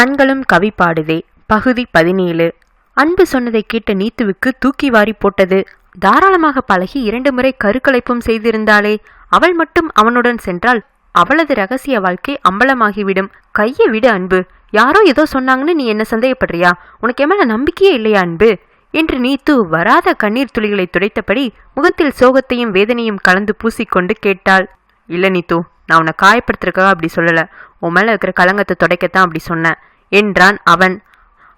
கண்களும் கவி பாடுதே பகுதி பதினேழு. அன்பு சொன்னதை கேட்ட நீத்துவுக்கு தூக்கி வாரி போட்டது. தாராளமாக பழகி இரண்டு முறை கருக்கலைப்பும் செய்திருந்தாளே. அவள் மட்டும் அவனுடன் சென்றால் அவளது ரகசிய வாழ்க்கை அம்பலமாகிவிடும். கையை விடு அன்பு. யாரோ ஏதோ சொன்னாங்கன்னு நீ என்ன சந்தேகப்படுறியா? உனக்கு என் மேல நம்பிக்கையே இல்லையா அன்பு? என்று நீத்து வராத கண்ணீர் துளிகளை துடைத்தபடி முகத்தில் சோகத்தையும் வேதனையும் கலந்து பூசிக்கொண்டு கேட்டாள். இல்ல நீத்து. நான் உன்னை காயப்படுத்துறக்காக அப்படி சொல்லல. உன் மேல இருக்கிற கலங்கத்தை துடைக்கத்தான் அப்படி சொன்னேன். என்றான் அவன்.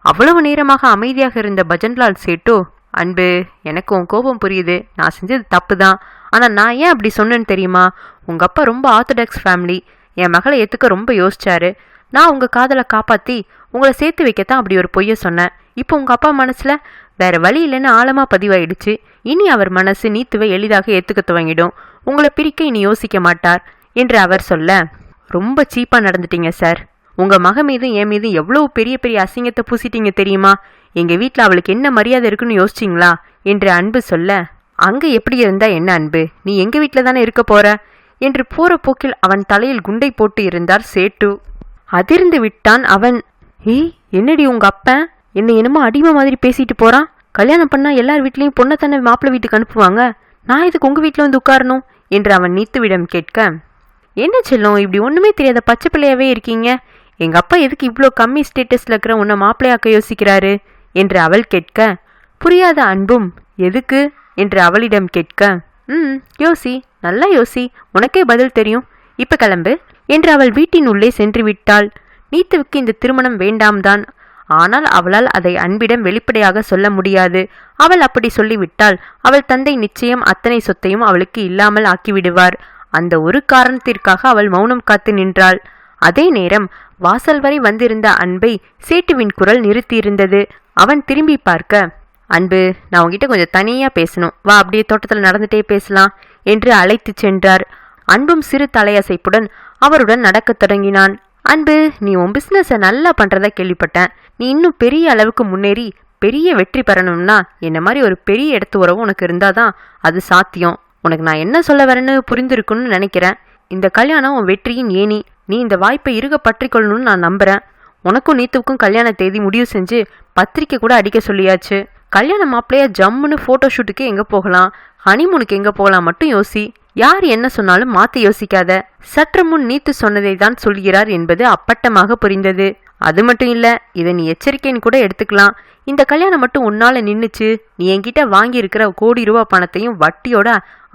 அவ்வளவு நேரமாக அமைதியாக இருந்த பஜன்லால் சேட்டு அன்பு எனக்கு உன் கோபம் புரியுது. நான் செஞ்சது தப்பு தான் ஆனால் நான் ஏன் அப்படி சொன்னேன்னு தெரியுமா? உங்கள் அப்பா ரொம்ப ஆர்த்தடாக்ஸ் ஃபேமிலி. என் மகளை ஏற்றுக்க ரொம்ப யோசிச்சாரு. நான் உங்கள் காதலை காப்பாற்றி உங்களை சேர்த்து வைக்கத்தான் அப்படி ஒரு பொய்யை சொன்னேன். இப்போ உங்கள் அப்பா மனசில் வேற வழி இல்லைன்னு ஆழமாக பதிவாயிடுச்சு. இனி அவர் மனசு நீத்துவை எளிதாக ஏற்றுக்க துவங்கிடும். உங்களை பிரிக்க இனி யோசிக்க மாட்டார். என்று அவர் சொல்ல ரொம்ப சீப்பாக நடந்துட்டீங்க சார். உங்க மக மீதும் என் மீதும் எவ்வளவு பெரிய பெரிய அசிங்கத்தை பூசிட்டீங்க தெரியுமா? எங்க வீட்டில் அவளுக்கு என்ன மரியாதை இருக்குன்னு யோசிச்சிங்களா? என்று அன்பு சொல்ல அங்க எப்படி இருந்தா என்ன அன்பு? நீ எங்க வீட்டில் தானே இருக்க போற? என்று போற போக்கில் அவன் தலையில் குண்டை போட்டு இருந்தார் சேட்டு. அதிர்ந்து விட்டான் அவன். ஏய் என்னடி உங்க அப்பன் என்னை என்னமோ அடிமை மாதிரி பேசிட்டு போறான். கல்யாணம் பண்ணா எல்லார் வீட்லயும் பொண்ணை தானே மாப்பிள்ளை வீட்டுக்கு அனுப்புவாங்க. நான் இதுக்கு உங்க வீட்டில் வந்து உட்காரணும்? என்று அவன் நீத்துவிடம் கேட்க என்ன செல்லும் இப்படி ஒண்ணுமே தெரியாத பச்சை பிள்ளையாவே இருக்கீங்க. எங்க அப்பா எதுக்கு இவ்வளோ கம்மி ஸ்டேட்டஸில் இருக்கிற உன்னை மாப்பிள்ளையாக்க யோசிக்கிறாரு? என்று அவள் கேட்க புரியாத அன்பும் எதுக்கு? என்று அவளிடம் கேட்க ம் யோசி நல்லா யோசி உனக்கே பதில் தெரியும். இப்ப கிளம்பு. என்று அவள் வீட்டின் உள்ளே சென்று விட்டாள். நீத்துவுக்கு இந்த திருமணம் வேண்டாம்தான் ஆனால் அவளால் அதை அன்பிடம் வெளிப்படையாக சொல்ல முடியாது. அவள் அப்படி சொல்லிவிட்டால் அவள் தந்தை நிச்சயம் அத்தனை சொத்தையும் அவளுக்கு இல்லாமல் ஆக்கிவிடுவார். அந்த ஒரு காரணத்திற்காக அவள் மௌனம் காத்து நின்றாள். அதே நேரம் வாசல் வரை வந்திருந்த அன்பை சேட்டுவின் குரல் நிறுத்தியிருந்தது. அவன் திரும்பி பார்க்க அன்பு நான் உன்கிட்ட கொஞ்சம் தனியா பேசணும். வா அப்படியே தோட்டத்தில் நடந்துட்டே பேசலாம் என்று அழைத்துச் சென்றார். அன்பும் சிறு தலையசைப்புடன் அவருடன் நடக்கத் தொடங்கினான். அன்பு நீ உன் பிஸ்னஸை நல்லா பண்றதா கேள்விப்பட்டேன். நீ இன்னும் பெரிய அளவுக்கு முன்னேறி பெரிய வெற்றி பெறணும்னா என்ன மாதிரி ஒரு பெரிய இடத்து உறவு உனக்கு இருந்தாதான் அது சாத்தியம். உனக்கு நான் என்ன சொல்ல வரேன்னு புரிந்திருக்குன்னு நினைக்கிறேன். இந்த கல்யாணம் உன் வெற்றியின் ஏணி. நீ இந்த வாய்ப்பை இருக பற்றிக்கொள்ளணும்னு நான் நம்புறேன். உனக்கும் நீத்துவுக்கும் கல்யாண தேதி முடிவு செஞ்சு பத்திரிக்கை கூட அடிக்க சொல்லியாச்சு. கல்யாண மாப்பிள்ளையா ஜம்முன்னு ஃபோட்டோ ஷூட்டுக்கு எங்கே போகலாம்? ஹனிமூனுக்கு எங்கே போகலாம் மட்டும் யோசி. யார் என்ன சொன்னாலும் மாத்தி யோசிக்காத. சற்று முன் நீத்து சொன்னதை தான் சொல்கிறார் என்பது அப்பட்டமாக புரிந்தது. அது மட்டும் இல்ல இதை நீ எச்சரிக்கைன்னு கூட எடுத்துக்கலாம். இந்த கல்யாணம் மட்டும் உன்னால நின்றுச்சு நீ என்கிட்ட வாங்கி இருக்கிற கோடி ரூபாய் பணத்தையும் வட்டியோட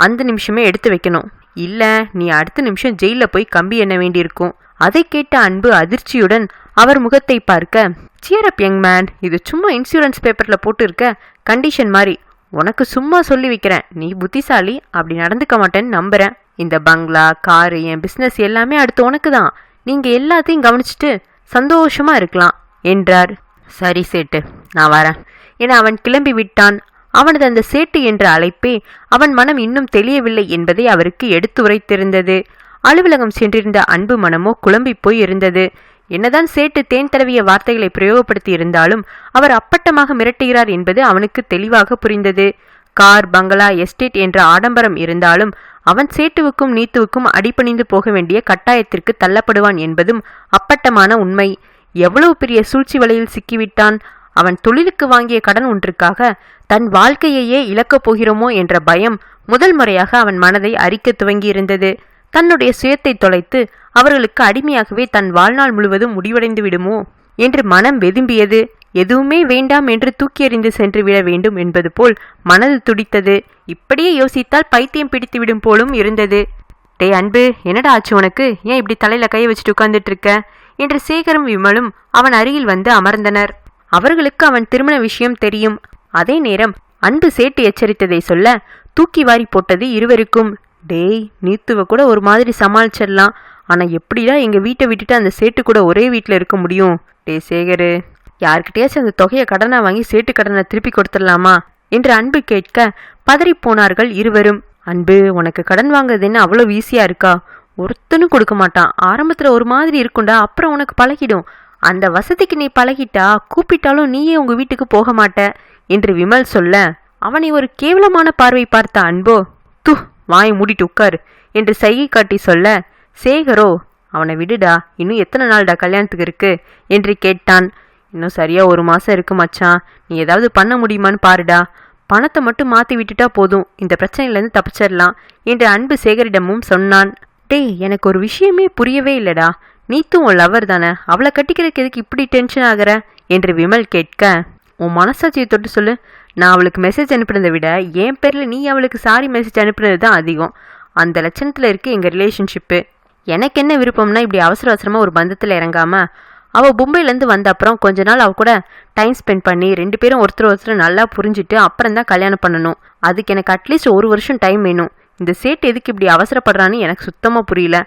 அந்த நிமிஷமே எடுத்து வைக்கணும். இல்லை நீ அடுத்த நிமிஷம் ஜெயிலில் போய் கம்பி எண்ண வேண்டியிருக்கும். அதை கேட்ட அன்பு அதிர்ச்சியுடன் அவர் முகத்தை பார்க்க சியரப் யங் மேன் இது சும்மா இன்சூரன்ஸ் பேப்பரில் போட்டு இருக்க கண்டிஷன் மாதிரி உனக்கு சும்மா சொல்லி வைக்கிறேன். நீ புத்திசாலி. அப்படி நடந்துக்க மாட்டேன்னு நம்புறேன். இந்த பங்களா காரு என் பிஸ்னஸ் எல்லாமே அடுத்து உனக்கு தான். நீங்கள் எல்லாத்தையும் கவனிச்சுட்டு சந்தோஷமாக இருக்கலாம் என்றார். சரி சேட்டு. நான் வரேன். என அவன் கிளம்பி விட்டான். அவனது அந்த சேட்டு என்ற அழைப்பே அவன் மனம் இன்னும் தெளியவில்லை என்பதை அவருக்கு எடுத்துரைத்திருந்தது. அலுவலகம் சென்றிருந்த அன்பு மனமோ குழம்பி போய் இருந்தது என்னதான் சேட்டு தேன் தடவிய வார்த்தைகளை பிரயோகப்படுத்தி இருந்தாலும் அவர் அப்பட்டமாக மிரட்டுகிறார் என்பது அவனுக்கு தெளிவாக புரிந்தது. கார் பங்களா எஸ்டேட் என்ற ஆடம்பரம் இருந்தாலும் அவன் சேட்டுவுக்கும் நீத்துவுக்கும் அடிபணிந்து போக வேண்டிய கட்டாயத்திற்கு தள்ளப்படுவான் என்பதும் அப்பட்டமான உண்மை. எவ்வளவு பெரிய சூழ்ச்சி வலையில் சிக்கிவிட்டான். அவன் தொழிலுக்கு வாங்கிய கடன் ஒன்றுக்காக தன் வாழ்க்கையையே இழக்கப் போகிறோமோ என்ற பயம் முதல் முறையாக அவன் மனதை அரிக்க துவங்கியிருந்தது. தன்னுடைய சுயத்தை தொலைத்து அவர்களுக்கு அடிமையாகவே தன் வாழ்நாள் முழுவதும் முடிவடைந்து விடுமோ என்று மனம் வெதும்பியது. எதுவுமே வேண்டாம் என்று தூக்கி எறிந்து சென்று விட வேண்டும் என்பது போல் மனது துடித்தது. இப்படியே யோசித்தால் பைத்தியம் பிடித்து விடும் போலும் இருந்தது. டே அன்பு என்னடா ஆச்சு உனக்கு? ஏன் இப்படி தலையில கையை வச்சுட்டு உட்கார்ந்துட்டு இருக்க? என்று சேகரும் விமலும் அவன் அருகில் வந்து அமர்ந்தனர். அவர்களுக்கு அவன் திருமண விஷயம் தெரியும். அதே நேரம் அன்பு சேட்டு எச்சரித்ததை சொல்ல தூக்கி வாரி போட்டது இருவருக்கும். டேய் நீத்துவ கூட ஒரு மாதிரி சமாளிச்சிடலாம். ஆனா எப்படிடா எங்க வீட்டை விட்டுட்டு அந்த சேட்டு கூட ஒரே வீட்டில் இருக்க முடியும்? டேய் சேகரு யார்கிட்டயாச்சும் அந்த தொகையை கடனா வாங்கி சேட்டு கடனை திருப்பி கொடுத்துடலாமா? என்று அன்பு கேட்க பதறி போனார்கள் இருவரும். அன்பு உனக்கு கடன் வாங்குறது என்ன அவ்வளோ ஈஸியா இருக்கா? ஒருத்தனும் கொடுக்க மாட்டான். ஆரம்பத்துல ஒரு மாதிரி இருக்கும்டா அப்புறம் உனக்கு பழகிடும். அந்த வசதிக்கு நீ பழகிட்டா கூப்பிட்டாலும் நீயே உங்க வீட்டுக்கு போக மாட்ட என்று விமல் சொல்ல அவனை ஒரு கேவலமான பார்வை பார்த்த அன்போ து வாய் மூடிட்டு உட்காரு என்று சைகை காட்டி சொல்ல சேகரோ அவனை விடுடா இன்னும் எத்தனை நாள்டா கல்யாணத்துக்கு இருக்கு? என்று கேட்டான். இன்னும் சரியா ஒரு மாசம் இருக்கு மச்சான் நீ ஏதாவது பண்ண முடியுமான்னு பாருடா. பணத்தை மட்டும் மாத்தி விட்டுட்டா போதும் இந்த பிரச்சனையிலேருந்து தப்பிச்சிடலாம் என்று அன்பு சேகரிடமும் சொன்னான். டேய் எனக்கு ஒரு விஷயமே புரியவே இல்லடா. நீத்தும் உன் லவர் தானே? அவளை கட்டிக்கிறதுக்கு எதுக்கு இப்படி டென்ஷன் ஆகுற? என்று விமல் கேட்க உன் மனசாட்சியை தொட்டு சொல்லு. நான் அவளுக்கு மெசேஜ் அனுப்புனதை விட என் பேரில் நீ அவளுக்கு சாரி மெசேஜ் அனுப்புனது தான் அதிகம். அந்த லட்சணத்தில் இருக்குது எங்கள் ரிலேஷன்ஷிப்பு எனக்கு என்ன விருப்பம்னா இப்படி அவசர அவசரமாக ஒரு பந்தத்தில் இறங்காமல் அவள் மும்பைலேருந்து வந்த அப்புறம் கொஞ்ச நாள் அவள் கூட டைம் ஸ்பெண்ட் பண்ணி ரெண்டு பேரும் ஒருத்தர் ஒருத்தர் நல்லா புரிஞ்சுட்டு அப்புறம் தான் கல்யாணம் பண்ணணும். அதுக்கு எனக்கு அட்லீஸ்ட் ஒரு வருஷம் டைம் வேணும். இந்த சேட் எதுக்கு இப்படி அவசரப்படுறான்னு எனக்கு சுத்தமாக புரியல.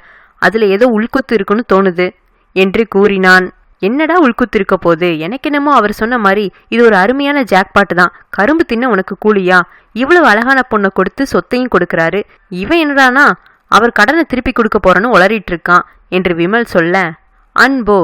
அதில் ஏதோ உள்குத்து இருக்குன்னு தோணுது என்று கூறினான். என்னடா உள்குத்து இருக்க போது எனக்கு என்னமோ அவர் சொன்ன மாதிரி இது ஒரு அருமையான ஜாக்பாட்டு தான். கரும்பு தின்ன உனக்கு கூலியா? இவ்வளவு அழகான பொண்ணை கொடுத்து சொத்தையும் கொடுக்கறாரு. இவன் என்னடானா அவர் கடனை திருப்பி கொடுக்க போறேன்னு உளறிட்டு இருக்கான் என்று விமல் சொல்ல அன்போ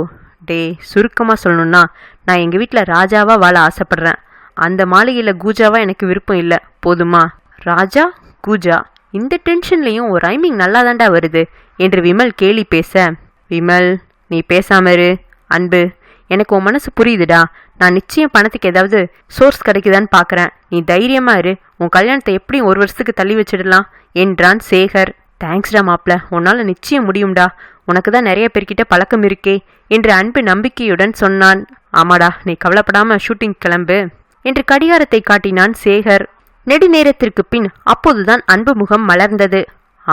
டே சுருக்கமாக சொல்லணும்னா நான் எங்கள் வீட்டில் ராஜாவா வாழ ஆசைப்படுறேன். அந்த மாளிகையில் கூஜாவா எனக்கு விருப்பம் இல்லை. போதுமா? ராஜா? கூஜா? இந்த டென்ஷன்லேயும் ஒரு ரைமிங் நல்லா தாண்டா வருது. என்று விமல் கேலி பேச விமல் நீ பேசாமரு அன்பு. எனக்கு உன் மனசு புரியுதுடா. நான் நிச்சயம் பணத்துக்கு ஏதாவது சோர்ஸ் கிடைக்குதான்னு பார்க்குறேன் நீ தைரியமா இரு. உன் கல்யாணத்தை எப்படியும் ஒரு வருஷத்துக்கு தள்ளி வச்சிடலாம்? என்றான் சேகர். தேங்க்ஸ்டா மாப்ள உன்னால் நிச்சயம் முடியும்டா. உனக்கு தான் நிறைய பேர்கிட்ட பழக்கம் இருக்கே என்று அன்பு நம்பிக்கையுடன் சொன்னான். ஆமாடா நீ கவலைப்படாம ஷூட்டிங் கிளம்பு என்று கடிகாரத்தை காட்டினான் சேகர். நெடுநேரத்திற்கு பின் அப்போதுதான் அன்பு முகம் மலர்ந்தது.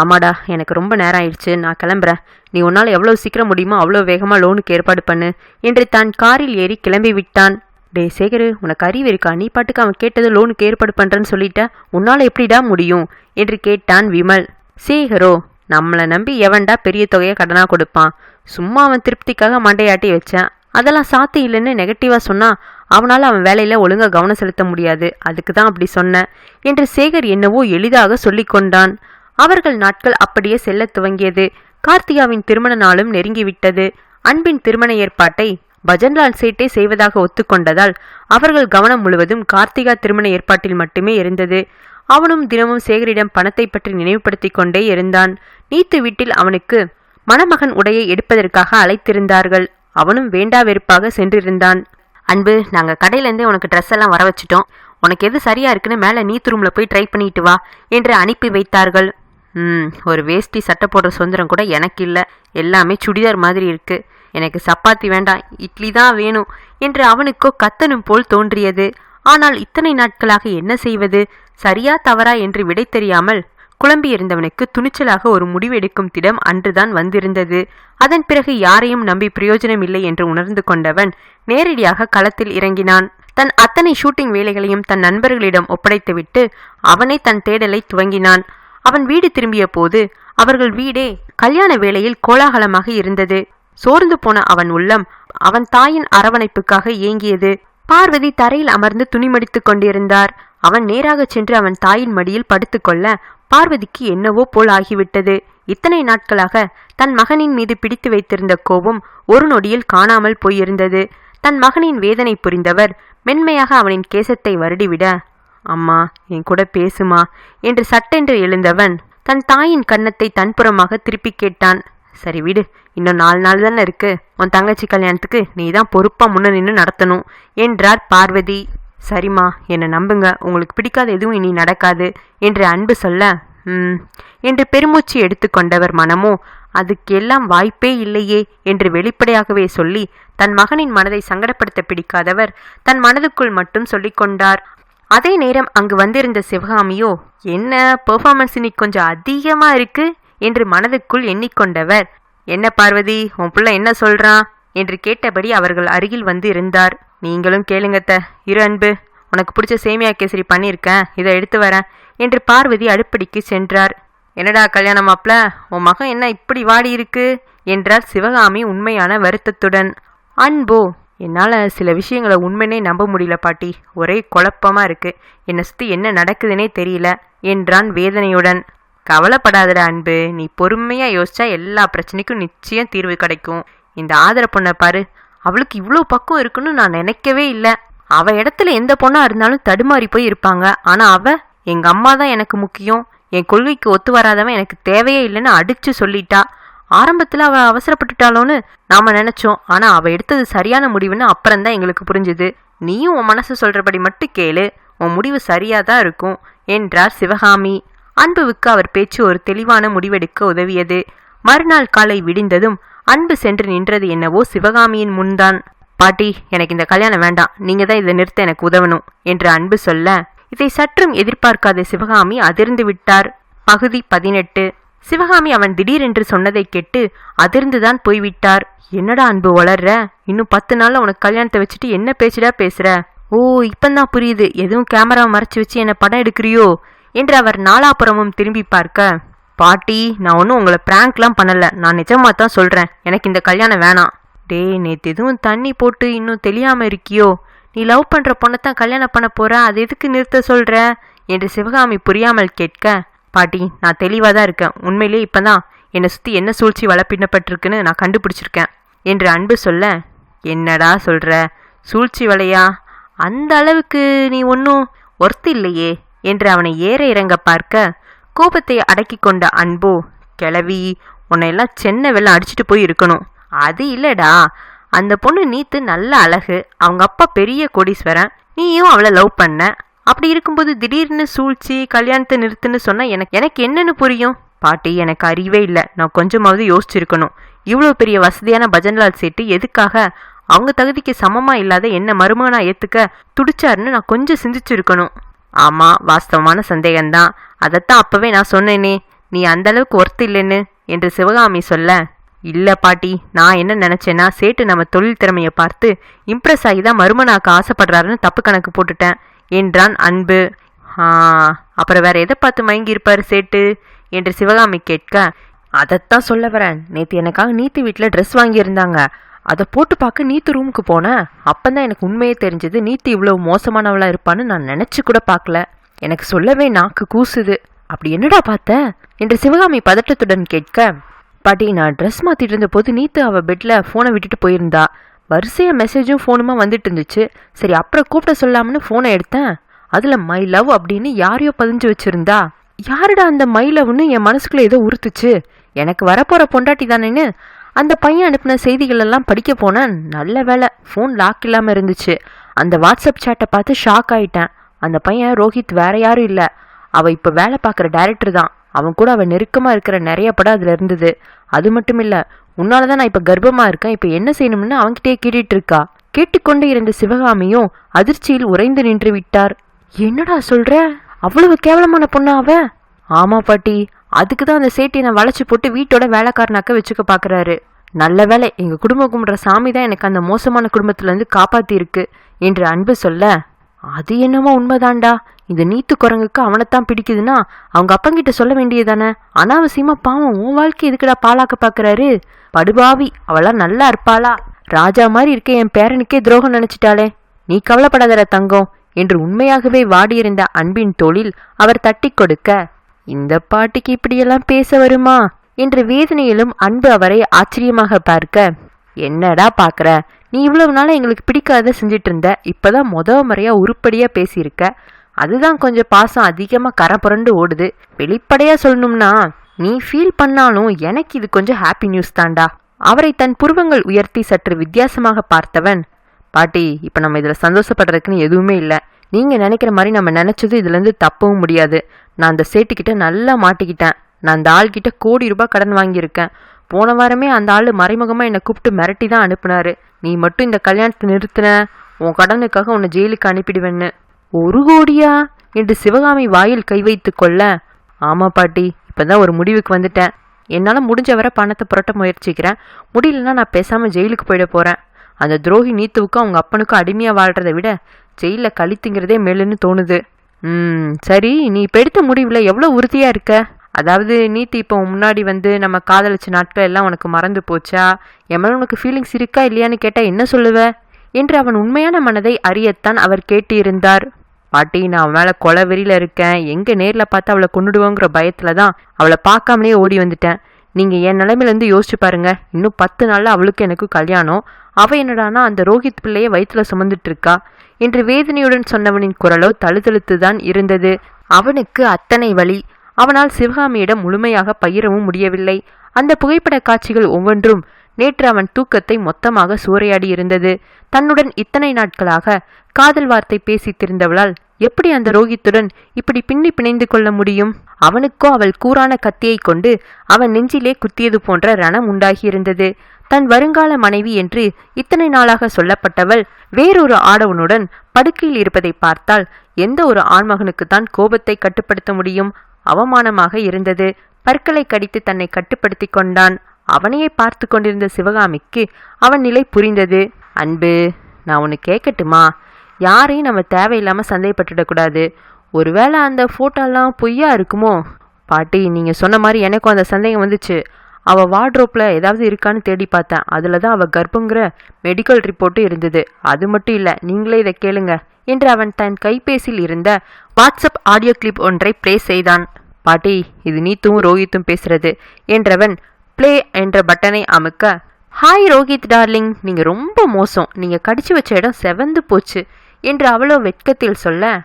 ஆமாடா எனக்கு ரொம்ப நேரம் ஆயிடுச்சு. நான் கிளம்புறேன். நீ உன்னால் எவ்வளோ சீக்கிரம் முடியுமோ அவ்வளோ வேகமாக லோனுக்கு ஏற்பாடு பண்ணு என்று தான் காரில் ஏறி கிளம்பி விட்டான். டே சேகரு உனக்கு அறிவு இருக்கா? நீ பாட்டுக்கு அவன் கேட்டது லோனுக்கு ஏற்பாடு பண்ணுறேன்னு சொல்லிட்ட. உன்னால் எப்படிடா முடியும்? என்று கேட்டான் விமல். சேகரோ நம்மளை நம்பி எவன்டா பெரிய தொகையை கடனாக கொடுப்பான்? சும்மா அவன் திருப்திக்காக மண்டையாட்டி வச்சேன். அதெல்லாம் சாத்து இல்லைன்னு நெகட்டிவாக சொன்னா அவனால் அவன் வேலையில் ஒழுங்காக கவனம் செலுத்த முடியாது. அதுக்கு தான் அப்படி சொன்னேன் என்று சேகர் என்னவோ எளிதாக சொல்லிக்கொண்டான். அவர்கள் நாட்கள் அப்படியே செல்லத் துவங்கியது. கார்த்திகாவின் திருமண நாளும் நெருங்கிவிட்டது. அன்பின் திருமண ஏற்பாட்டை பஜன்லால் சேட்டே செய்வதாக ஒத்துக்கொண்டதால் அவர்கள் கவனம் முழுவதும் கார்த்திகா திருமண ஏற்பாட்டில் மட்டுமே இருந்தது. அவனும் தினமும் சேகரிடம் பணத்தை பற்றி நினைவுபடுத்திக் கொண்டே இருந்தான். நீத்து வீட்டில் அவனுக்கு மணமகன் உடையை எடுப்பதற்காக அழைத்திருந்தார்கள். அவனும் வேண்டா வெறுப்பாக சென்றிருந்தான். அன்பு நாங்க கடையிலேருந்தே உனக்கு ட்ரெஸ் எல்லாம் வர வச்சிட்டோம். உனக்கு எது சரியா இருக்குன்னு மேலே நீத்து ரூம்ல போய் ட்ரை பண்ணிட்டு வா என்று அனுப்பி வைத்தார்கள். ம் ஒரு வேஷ்டி சட்டை போடுற சுதந்திரம் கூட எனக்கு இல்லை. எல்லாமே சுடிதார் மாதிரி இருக்கு. எனக்கு சப்பாத்தி வேண்டாம் இட்லி தான் வேணும் என்று அவனுக்கோ கத்தனும் போல் தோன்றியது. ஆனால் இத்தனை நாட்களாக என்ன செய்வது? சரியா தவறா என்று விடை தெரியாமல் குழம்பியிருந்தவனுக்கு துணிச்சலாக ஒரு முடிவெடுக்கும் திடம் அன்றுதான் வந்திருந்தது. அதன் பிறகு யாரையும் நம்பி பிரயோஜனம் இல்லை என்று உணர்ந்து கொண்டவன் நேரடியாக களத்தில் இறங்கினான். தன் அத்தனை ஷூட்டிங் வேலைகளையும் தன் நண்பர்களிடம் ஒப்படைத்துவிட்டு அவனே தன் தேடலை துவங்கினான். அவன் வீடு திரும்பிய போது அவர்கள் வீடே கல்யாண வேளையில் கோலாகலமாக இருந்தது. சோர்ந்து போன அவன் உள்ளம் அவன் தாயின் அரவணைப்புக்காக ஏங்கியது. பார்வதி தரையில் அமர்ந்து துணிமடித்துக் கொண்டிருந்தார். அவன் நேராகச் சென்று அவன் தாயின் மடியில் படுத்துக்கொள்ள பார்வதிக்கு என்னவோ போல் ஆகிவிட்டது. இத்தனை நாட்களாக தன் மகனின் மீது பிடித்து வைத்திருந்த கோபம் ஒரு நொடியில் காணாமல் போயிருந்தது. தன் மகனின் வேதனை புரிந்தவர் மென்மையாக அவனின் கேசத்தை வருடிவிட அம்மா என் கூட பேசுமா என்று சட்டென்று எழுந்தவன் தன் தாயின் கன்னத்தை தன்புறமாக திருப்பி கேட்டான். சரி விடு இன்னும் நாலு நாள் தானே இருக்கு. உன் தங்கச்சி கல்யாணத்துக்கு நீ தான் பொறுப்பா முன்ன நின்று நடத்தணும் என்றார் பார்வதி. சரிம்மா என்னை நம்புங்க. உங்களுக்கு பிடிக்காத எதுவும் இனி நடக்காது என்று அன்பு சொல்ல ம் என்று பெருமூச்சு எடுத்துக்கொண்டவர் மனமோ அதுக்கெல்லாம் வாய்ப்பே இல்லையே என்று வெளிப்படையாகவே சொல்லி தன் மகனின் மனதை சங்கடப்படுத்த பிடிக்காதவர் தன் மனதுக்குள் மட்டும் சொல்லிக்கொண்டார் அதே நேரம் அங்கு வந்திருந்த சிவகாமியோ என்ன பெர்ஃபார்மன்ஸ் இன்னைக்கு கொஞ்சம் அதிகமா இருக்கு? என்று மனதுக்குள் எண்ணிக்கொண்டவர். என்ன பார்வதி உன் புள்ள என்ன சொல்றான் என்று கேட்டபடி அவர்கள் அருகில் வந்து இருந்தார் நீங்களும் கேளுங்கத்த இரு அன்பு உனக்கு பிடிச்ச சேமியா கேசரி பண்ணியிருக்கேன். இதை எடுத்து வரேன். என்று பார்வதி அடுப்படிக்கு சென்றார். என்னடா கல்யாணம் மாப்ள? உன் மகன் என்ன இப்படி வாடி இருக்கு? என்றார் சிவகாமி உண்மையான வருத்தத்துடன். அன்போ என்னால் சில விஷயங்களை உண்மைனே நம்ப முடியல பாட்டி. ஒரே குழப்பமாக இருக்குது என்னை சுற்றி என்ன நடக்குதுன்னே தெரியல என்றான் வேதனையுடன். கவலைப்படாத அன்பு. நீ பொறுமையாக யோசிச்சா எல்லா பிரச்சனைக்கும் நிச்சயம் தீர்வு கிடைக்கும். இந்த ஆதர பொண்ணை பாரு. அவளுக்கு இவ்வளோ பக்கம் இருக்குன்னு நான் நினைக்கவே இல்லை. அவள் இடத்துல எந்த பொண்ணாக இருந்தாலும் தடுமாறி போய் இருப்பாங்க. ஆனால் அவள் எங்கள் அம்மா தான் எனக்கு முக்கியம். என் கொள்கைக்கு ஒத்து வராதவன் எனக்கு தேவையே இல்லைன்னு அடித்து சொல்லிட்டா. ஆரம்பத்தில் அவள் அவசரப்பட்டுட்டாளோன்னு நாம நினைச்சோம். ஆனால் அவள் எடுத்தது சரியான முடிவுன்னு அப்புறம் தான் எங்களுக்கு புரிஞ்சுது. நீயும் உன் மனசு சொல்றபடி மட்டும் கேளு. உன் முடிவு சரியாக தான் இருக்கும் என்றார் சிவகாமி. அன்புவுக்கு அவர் பேச்சு ஒரு தெளிவான முடிவெடுக்க உதவியது. மறுநாள் காலை விடிந்ததும் அன்பு சென்று நின்றது என்னவோ சிவகாமியின் முன்தான். பாட்டி எனக்கு இந்த கல்யாணம் வேண்டாம். நீங்க தான் இதை நிறுத்த எனக்கு உதவணும் என்று அன்பு சொல்ல இதை சற்றும் எதிர்பார்க்காத சிவகாமி அதிர்ந்து விட்டார். பகுதி பதினெட்டு. சிவகாமி அவன் திடீரென்று சொன்னதை கேட்டு அதிர்ந்துதான் போய்விட்டார். என்னடா அன்பு வளர்ற? இன்னும் பத்து நாள்ல உனக்கு கல்யாணத்தை வச்சுட்டு என்ன பேச்சுடா பேசுற? ஓ இப்பந்தான் புரியுது. எதுவும் கேமரா மறைச்சு வச்சு என்ன படம் எடுக்கிறியோ? என்று அவர் நாலாபுறமும் திரும்பி பார்க்க. பாட்டி நான் ஒன்றும் உங்களை பிராங்க்லாம் பண்ணல. நான் நிஜமா தான் சொல்றேன். எனக்கு இந்த கல்யாணம் வேணாம். டேய் நேத்து எதுவும் தண்ணி போட்டு இன்னும் தெரியாம இருக்கியோ? நீ லவ் பண்ற பொண்ணத்தான் கல்யாணம் பண்ண போற. அது எதுக்கு நிறுத்த சொல்ற? என்று சிவகாமி புரியாமல் கேட்க. பாட்டி நான் தெளிவாக தான் இருக்கேன். உண்மையிலேயே இப்பதான் என்னை சுற்றி என்ன சூழ்ச்சி வளப்பின்னப்பட்டிருக்குன்னு நான் கண்டுபிடிச்சிருக்கேன். என்று அன்பு சொல்ல என்னடா சொல்கிற சூழ்ச்சி வலையா? அந்த அளவுக்கு நீ ஒன்றும் ஒர்த்து இல்லையே? என்று அவனை ஏற இறங்க பார்க்க கோபத்தை அடக்கி கொண்ட அன்போ கிளவி உன்னை எல்லாம் சென்னை வெள்ளம் அடிச்சிட்டு போய் இருக்கணும். அது இல்லைடா. அந்த பொண்ணு நீத்து நல்ல அழகு. அவங்க அப்பா பெரிய கோடீஸ்வரன். நீயும் அவளை லவ் பண்ண. அப்படி இருக்கும்போது திடீர்னு சூழ்ச்சி கல்யாணத்தை நிறுத்துன்னு சொன்னா எனக்கு எனக்கு என்னன்னு புரியும்? பாட்டி எனக்கு அறிவே இல்லை. நான் கொஞ்சமாவது யோசிச்சிருக்கணும். இவ்வளோ பெரிய வசதியான பஜன்லால் சேட்டு எதுக்காக? அவங்க தகுதிக்கு சமமா இல்லாத என்ன மருமகனா ஏத்துக்க துடிச்சாருன்னு நான் கொஞ்சம் சிந்திச்சிருக்கணும். ஆமா வாஸ்தவமான சந்தேகம்தான். அதைத்தான் அப்பவே நான் சொன்னேனே. நீ அந்த அளவுக்கு ஒர்த்து இல்லைன்னு என்று சிவகாமி சொல்ல இல்ல பாட்டி நான் என்ன நினைச்சேன்னா சேட்டு நம்ம தொழில் திறமையை பார்த்து இம்ப்ரெஸ் ஆகி தான் மருமனாக்க ஆசைப்படுறாருன்னு தப்பு கணக்கு போட்டுட்டேன். என்றான் அன்பு. ஆ அப்புறம் வேற எதை பார்த்து மயங்கி இருப்பார் சேட்டு? என்று சிவகாமி கேட்க அதைத்தான் சொல்ல வரேன். நேற்று எனக்காக நீத்து வீட்டில் ட்ரெஸ் வாங்கியிருந்தாங்க. அதை போட்டு பார்க்க நீத்து ரூமுக்கு போனேன் அப்பந்தான் எனக்கு உண்மையே தெரிஞ்சது நீத்து இவ்வளோ மோசமானவளாக இருப்பான்னு நான் நினச்சி கூட பார்க்கல. எனக்கு சொல்லவே நாக்கு கூசுது. அப்படி என்னடா பார்த்த? என்று சிவகாமி பதட்டத்துடன் கேட்க பாட்டி நான் ட்ரெஸ் மாற்றிட்டு இருந்த போது நீத்து அவள் பெட்டில் ஃபோனை விட்டுட்டு போயிருந்தா. வரிசையாக மெசேஜும் ஃபோனுமா வந்துட்டு இருந்துச்சு சரி அப்புறம் கூப்பிட சொல்லாமனு ஃபோனை எடுத்தேன். அதில் மை லவ் அப்படின்னு யாரையோ பதிஞ்சு வச்சுருந்தா. யாருடா அந்த மை லவ்னு என் மனசுக்குள்ள ஏதோ உறுத்துச்சு. எனக்கு வரப்போகிற பொண்டாட்டி தானேன்னு அந்த பையன் அனுப்பின செய்திகளெல்லாம் படிக்க போனேன் நல்ல வேலை ஃபோன் லாக் இல்லாமல் இருந்துச்சு. அந்த வாட்ஸ்அப் சேட்டை பார்த்து ஷாக் ஆயிட்டேன். அந்த பையன் ரோஹித் வேற யாரும் இல்லை. அவள் இப்போ வேலை பார்க்குற டேரக்டர் தான். அவன் கூட அவள் நெருக்கமாக இருக்கிற நிறைய படம் அதில் இருந்தது. அது மட்டும் இல்லை உன்னால தான் நான் இப்போ கர்ப்பமாக இருக்கேன். இப்போ என்ன செய்யணும்னு அவன்கிட்டயே கேட்டுட்டு இருக்கா? கேட்டுக்கொண்டு இருந்த சிவகாமியும் அதிர்ச்சியில் உறைந்து நின்று விட்டார். என்னடா சொல்ற? அவ்வளவு கேவலமான பொண்ணா அவ? ஆமா பாட்டி. அதுக்கு தான் அந்த சேட்டியை நான் வளைச்சு போட்டு வீட்டோட வேலைக்காரனாக்க வச்சுக்க பார்க்குறாரு நல்ல வேலை எங்கள் குடும்பம் கும்பிட்ற சாமி தான் எனக்கு அந்த மோசமான குடும்பத்துலேருந்து இருந்து என்று அன்பு சொல்ல அது என்னமோ உண்மைதான்டா இந்த நீத்து குரங்குக்கு அவனைத்தான் பிடிக்குதுன்னா அவங்க அப்பங்கிட்ட சொல்ல வேண்டியதானே அனாவசியமாக பாவம் உன் வாழ்க்கை எதுக்குடா பாலாக்க பார்க்குறாரு படுபாவி அவளாம் நல்லா இருப்பாளா? ராஜா மாதிரி இருக்க என் பேரனுக்கே துரோகம் நினைச்சிட்டாளே. நீ கவலைப்படாதர தங்கம் என்று உண்மையாகவே வாடியிருந்த அன்பின் தொழில் அவர் தட்டி கொடுக்க இந்த பாட்டிக்கு இப்படியெல்லாம் பேச வருமா? என்ற வேதனையிலும் அன்பு அவரை ஆச்சரியமாக பார்க்க என்னடா பாக்குற? நீ இவ்வளவு நாளாக எங்களுக்கு பிடிக்காத செஞ்சிட்டு இருந்த இப்பதான் முத முறையா உருப்படியா பேசியிருக்க. அதுதான் கொஞ்சம் பாசம் அதிகமா கரை புரண்டு ஓடுது. வெளிப்படையா சொல்லணும்னா நீ ஃபீல் பண்ணாலும் எனக்கு இது கொஞ்சம் ஹாப்பி நியூஸ் தான்டா. அவரை தன் புருவங்கள் உயர்த்தி சற்று வித்தியாசமாக பார்த்தவன் பாட்டி இப்போ நம்ம இதில் சந்தோஷப்படுறதுக்குன்னு எதுவுமே இல்லை. நீங்கள் நினைக்கிற மாதிரி நம்ம நினச்சது இதுலேருந்து தப்பவும் முடியாது. நான் அந்த சேட்டுக்கிட்ட நல்லா மாட்டிக்கிட்டேன். நான் அந்த ஆள்கிட்ட கோடி ரூபாய் கடன் வாங்கியிருக்கேன். போன வாரமே அந்த ஆள் மறைமுகமாக என்னை கூப்பிட்டு மிரட்டி தான் அனுப்புனாரு. நீ மட்டும் இந்த கல்யாணத்தை நிறுத்தின. உன் கடனுக்காக உன்னை ஜெயிலுக்கு அனுப்பிடுவேன்னு. ஒரு கோடியா? என்று சிவகாமி வாயில் கை வைத்து கொள்ள ஆமா பாட்டி. இப்போ தான் ஒரு முடிவுக்கு வந்துட்டேன். என்னால் முடிஞ்ச வரை பணத்தை புரட்ட முயற்சிக்கிறேன். முடியலன்னா நான் பேசாமல் ஜெயிலுக்கு போயிட போகிறேன் அந்த துரோகி நீத்துவுக்கும் அவங்க அப்பனுக்கும் அடிமையாக வாழ்கிறத விட ஜெயிலில் கழித்துங்கிறதே மேலுன்னு தோணுது. ம் சரி நீ இப்போ எடுத்த முடிவில் எவ்வளோ உறுதியாக இருக்க? அதாவது நீத்து இப்போ முன்னாடி வந்து நம்ம காதலிச்ச நாட்கள் எல்லாம் உனக்கு மறந்து போச்சா? என் உனக்கு ஃபீலிங்ஸ் இருக்கா இல்லையான்னு கேட்டால் என்ன சொல்லுவ? என்று அவன் உண்மையான மனதை அறியத்தான் அவர் கேட்டிருந்தார். பாட்டி நான் அவன் மேல கொலை வெறியில் இருக்கேன். எங்கே நேரில் பார்த்து அவளை கொண்டுடுவோங்கிற பயத்தில் தான் அவளை பார்க்காமலே ஓடி வந்துட்டேன். நீங்கள் என் நிலைமையில இருந்து யோசிச்சு பாருங்க. இன்னும் பத்து நாளில் அவளுக்கு எனக்கு கல்யாணம். அவ என்னடானா அந்த ரோஹித் பிள்ளையை வயிற்றுல சுமந்துட்டுருக்கா என்று வேதனையுடன் சொன்னவனின் குரலோ தழுதழுத்துதான் இருந்தது. அவனுக்கு அத்தனை வழி அவனால் சிவகாமியிடம் முழுமையாக பகிரவும் முடியவில்லை. அந்த புகைப்பட காட்சிகள் ஒவ்வொன்றும் நேற்று அவன் தூக்கத்தை மொத்தமாக சூறையாடி இருந்தது. தன்னுடன் இத்தனை நாட்களாக காதல் வார்த்தை பேசி திருந்தவளால் எப்படி அந்த ரோகித்துடன் இப்படி பின்னி பிணைந்து கொள்ள முடியும்? அவனுக்கோ அவள் கூரான கத்தியை கொண்டு அவன் நெஞ்சிலே குத்தியது போன்ற ரணம் உண்டாகியிருந்தது. தன் வருங்கால மனைவி என்று இத்தனை நாளாக சொல்லப்பட்டவள் வேறொரு ஆடவனுடன் படுக்கையில் இருப்பதை பார்த்தால் எந்த ஒரு ஆண்மகனுக்குத்தான் கோபத்தை கட்டுப்படுத்த முடியும்? அவமானமாக இருந்தது. பற்களை கடித்து தன்னை கட்டுப்படுத்தி கொண்டான். அவனையே பார்த்து கொண்டிருந்த சிவகாமிக்கு அவன் நிலை புரிந்தது. அன்பு நான் ஒன்று கேட்கட்டுமா? யாரையும் நம்ம தேவையில்லாமல் சந்தேகப்பட்டுடக்கூடாது ஒருவேளை அந்த ஃபோட்டோலாம் பொய்யா இருக்குமோ? பாட்டி நீங்கள் சொன்ன மாதிரி எனக்கும் அந்த சந்தேகம் வந்துச்சு. அவள் வார்ட்ரோப்பில் ஏதாவது இருக்கான்னு தேடி பார்த்தேன். அதில் தான் அவள் கர்ப்பங்கிற மெடிக்கல் ரிப்போர்ட்டும் இருந்தது. அது மட்டும் இல்லை நீங்களே இதை கேளுங்க என்று அவன் தன் கைபேசியில் இருந்த வாட்ஸ்அப் ஆடியோ கிளிப் ஒன்றை ப்ளே செய்தான். பாட்டி இது நீத்தும் ரோஹித்தும் பேசுறது என்றவன் ப்ளே என்ற பட்டனை அமுக்க. ஹாய் ரோஹித் டார்லிங் நீங்கள் ரொம்ப மோசம். நீங்கள் கடிச்சு வச்ச இடம் செவந்து போச்சு என்று அவ்வளோ வெட்கத்தில் சொல்ல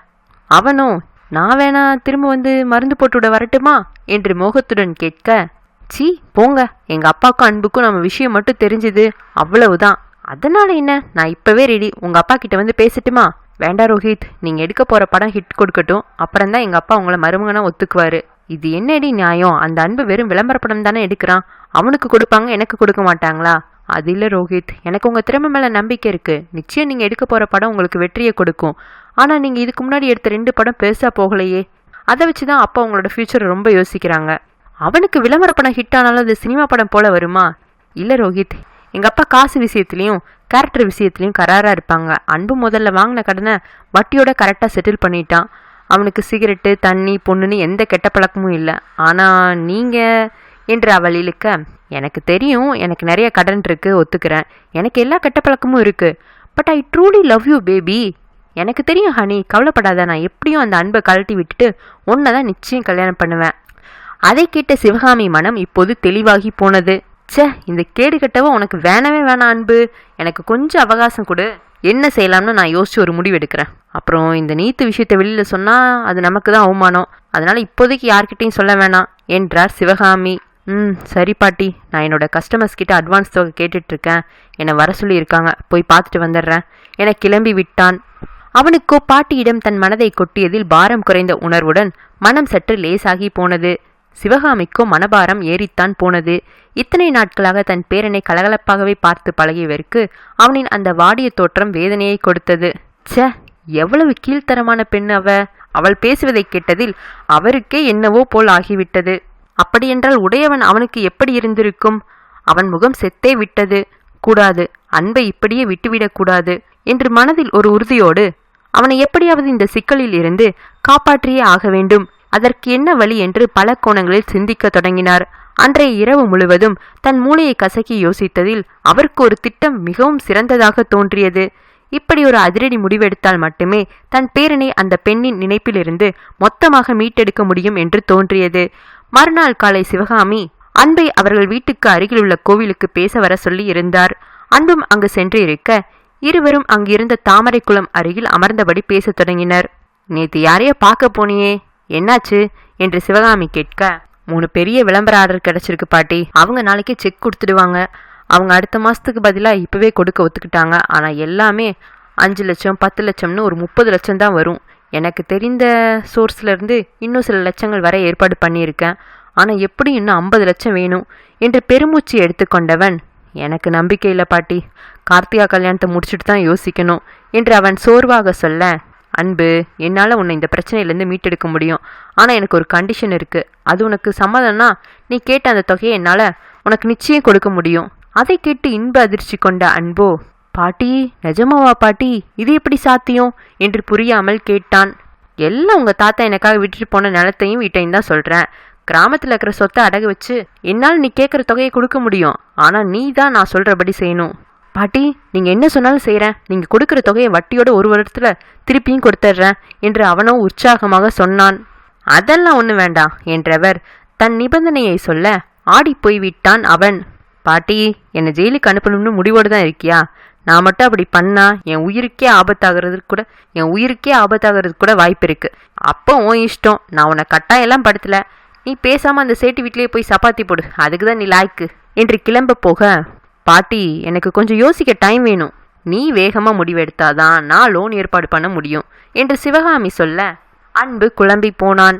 அவனோ நான் வேணா திரும்ப வந்து மருந்து போட்டுவிட வரட்டுமா? என்று மோகத்துடன் கேட்க சீ போங்க. எங்கள் அப்பாவுக்கும் அன்புக்கும் நம்ம விஷயம் மட்டும் தெரிஞ்சுது. அவ்வளவுதான். அதனால என்ன? நான் இப்போவே ரெடி உங்கள் அப்பா கிட்ட வந்து பேசட்டுமா? வேண்டாம் ரோஹித். நீங்கள் எடுக்க போகிற படம் ஹிட் கொடுக்கட்டும். அப்புறம் தான் எங்கள் அப்பா உங்களை மருமகனாக ஒத்துக்குவார். இது என்னடி நியாயம்? அந்த அன்பு வெறும் விளம்பர படம் தானே எடுக்கிறான். அவனுக்கு கொடுப்பாங்க எனக்கு கொடுக்க மாட்டாங்களா? அது இல்லை ரோஹித். எனக்கு உங்கள் திறமை மேலே நம்பிக்கை இருக்குது நிச்சயம் நீங்கள் எடுக்க போகிற படம் உங்களுக்கு வெற்றியை கொடுக்கும். ஆனால் நீங்கள் இதுக்கு முன்னாடி எடுத்த ரெண்டு படம் பெருசாக போகலையே. அதை வச்சு தான் அப்பா உங்களோட ஃப்யூச்சர் ரொம்ப யோசிக்கிறாங்க. அவனுக்கு விளம்பர படம் ஹிட் ஆனாலும் அது சினிமா படம் போல வருமா? இல்லை ரோஹித். எங்கள் அப்பா காசு விஷயத்துலையும் கேரக்டர் விஷயத்துலையும் கராராக இருப்பாங்க. அன்பு முதல்ல வாங்கின கடனை வட்டியோட கரெக்டாக செட்டில் பண்ணிட்டான். அவனுக்கு சிகரெட்டு தண்ணி பொண்ணுன்னு எந்த கெட்ட பழக்கமும் இல்லை. ஆனால் நீங்கள் என்று அவள் இழுக்க எனக்கு தெரியும் எனக்கு நிறைய கடன் இருக்கு ஒத்துக்கிறேன். எனக்கு எல்லா கெட்ட பழக்கமும் இருக்கு. But I truly love you baby எனக்கு தெரியும் ஹனி கவலைப்படாத. நான் எப்படியும் அந்த அன்பை கழட்டி விட்டுட்டு உன்னை தான் நிச்சயம் கல்யாணம் பண்ணுவேன். அதை கேட்ட சிவகாமி மனம் இப்போது தெளிவாகி போனது. ச்சே இந்த கேடு கட்டவ உனக்கு வேணவே வேணாம் அன்பு. எனக்கு கொஞ்சம் அவகாசம் கொடு. என்ன செய்யலாம்னு நான் யோசிச்சு ஒரு முடிவு எடுக்கிறேன். அப்புறம் இந்த நீத்து விஷயத்தை வெளியில் சொன்னால் அது நமக்கு தான் அவமானம். அதனால் இப்போதைக்கு யார்கிட்டையும் சொல்ல வேணாம். என்றார் சிவகாமி. ம் சரி பாட்டி. நான் என்னோட கஸ்டமர்ஸ் கிட்ட அட்வான்ஸ் தொகை கேட்டுட்ருக்கேன் என்னை வர சொல்லியிருக்காங்க போய் பார்த்துட்டு வந்துடுறேன். என கிளம்பி விட்டான். அவனுக்கோ பாட்டியிடம் தன் மனதை கொட்டியதில் பாரம் குறைந்த உணர்வுடன் மனம் சற்று லேசாகி போனது. சிவகாமிக்கும் மனபாரம் ஏறித்தான் போனது. இத்தனை நாட்களாக தன் பேரனை கலகலப்பாகவே பார்த்து பழகியவருக்கு அவனின் அந்த வாடிய தோற்றம் வேதனையை கொடுத்தது. ச எவ்வளவு கீழ்த்தரமான பெண் அவ. அவள் பேசுவதை கேட்டதில் அவருக்கே என்னவோ போல் ஆகிவிட்டது. அப்படியென்றால் உடையவன் அவனுக்கு எப்படி இருந்திருக்கும்? அவன் முகம் செத்தே விட்டது. கூடாது அன்பை இப்படியே விட்டுவிடக்கூடாது என்று மனதில் ஒரு உறுதியோடு அவனை எப்படியாவது இந்த சிக்கலில் இருந்து காப்பாற்றியே ஆக வேண்டும். அதற்கு என்ன வழி என்று பல கோணங்களில் சிந்திக்க தொடங்கினார். அன்றைய இரவு முழுவதும் தன் மூளையை கசக்கி யோசித்ததில் அவருக்கு ஒரு திட்டம் மிகவும் சிறந்ததாக தோன்றியது. இப்படி ஒரு அதிரடி முடிவெடுத்தால் மட்டுமே தன் பேரனை அந்த பெண்ணின் நினைப்பிலிருந்து மொத்தமாக மீட்டெடுக்க முடியும் என்று தோன்றியது. மறுநாள் காலை சிவகாமி அன்பை அவர்கள் வீட்டுக்கு அருகில் உள்ள கோவிலுக்கு பேச வர சொல்லி இருந்தார் அன்பும் அங்கு சென்று இருக்க இருவரும் அங்கிருந்த தாமரை குளம் அருகில் அமர்ந்தபடி பேசத் தொடங்கினர். நேத்து யாரையோ பார்க்க போனியே. என்னாச்சு? என்று சிவகாமி கேட்க மூணு பெரிய விளம்பர ஆர்டர் கிடைச்சிருக்கு பாட்டி. அவங்க நாளைக்கே செக் கொடுத்துடுவாங்க. அவங்க அடுத்த மாதத்துக்கு பதிலாக இப்போவே கொடுக்க ஒத்துக்கிட்டாங்க. ஆனால் எல்லாமே அஞ்சு லட்சம் பத்து லட்சம்னு ஒரு முப்பது லட்சம் தான் வரும். எனக்கு தெரிந்த சோர்ஸ்லேருந்து இன்னும் சில லட்சங்கள் வரை ஏற்பாடு பண்ணியிருக்கேன். ஆனால் எப்படி இன்னும் ஐம்பது லட்சம் வேணும்? என்று பெருமூச்சு எடுத்துக்கொண்டவன் எனக்கு நம்பிக்கை இல்லை பாட்டி. கார்த்திகா கல்யாணத்தை முடிச்சுட்டு தான் யோசிக்கணும் என்று அவன் சோர்வாக சொல்ல அன்பு என்னால் உன்னை இந்த பிரச்சனையிலேருந்து மீட்டெடுக்க முடியும். ஆனால் எனக்கு ஒரு கண்டிஷன் இருக்குது அது உனக்கு சம்மதம்னா நீ கேட்ட அந்த தொகையை என்னால் உனக்கு நிச்சயம் கொடுக்க முடியும். அதை கேட்டு இன்ப அதிர்ச்சி கொண்ட அன்போ பாட்டி நிஜமாவா பாட்டி? இது எப்படி சாத்தியம்? என்று புரியாமல் கேட்டான். எல்லாம் உங்கள் தாத்தா எனக்காக விட்டுட்டு போன நிலத்தையும் வீட்டையும் தான் சொல்கிறேன் கிராமத்தில் இருக்கிற சொத்தை அடகு வச்சு என்னால் நீ கேட்குற தொகையை கொடுக்க முடியும். ஆனால் நீ தான் நான் சொல்கிறபடி செய்யணும். பாட்டி நீங்கள் என்ன சொன்னாலும் செய்கிறேன் நீங்கள் கொடுக்குற தொகையை வட்டியோட ஒரு வருடத்தில் திருப்பியும் கொடுத்துட்றேன் என்று அவனோ உற்சாகமாக சொன்னான். அதெல்லாம் ஒன்றும் வேண்டாம் என்றவர் தன் நிபந்தனையை சொல்ல ஆடி விட்டான் அவன். பாட்டி என்னை ஜெயிலுக்கு அனுப்பணும்னு முடிவோடு தான் இருக்கியா? நான் மட்டும் அப்படி பண்ணா என் உயிருக்கே ஆபத்தாகிறதுக்கு கூட என் உயிருக்கே ஆபத்தாகிறதுக்கு கூட வாய்ப்பு இருக்குது அப்போ உன் இஷ்டம். நான் உன்னை கட்டாயெல்லாம் படுத்தலை. நீ பேசாமல் அந்த சேட்டு வீட்டிலேயே போய் சப்பாத்தி போடு. அதுக்கு தான் நீ லாய்க்கு என்று கிளம்ப போக பாட்டி எனக்கு கொஞ்சம் யோசிக்க டைம் வேணும். நீ வேகமாக முடிவெடுத்தாதான் நான் லோன் ஏற்பாடு பண்ண முடியும் என்று சிவகாமி சொல்ல அன்பு குழம்பி போனான்.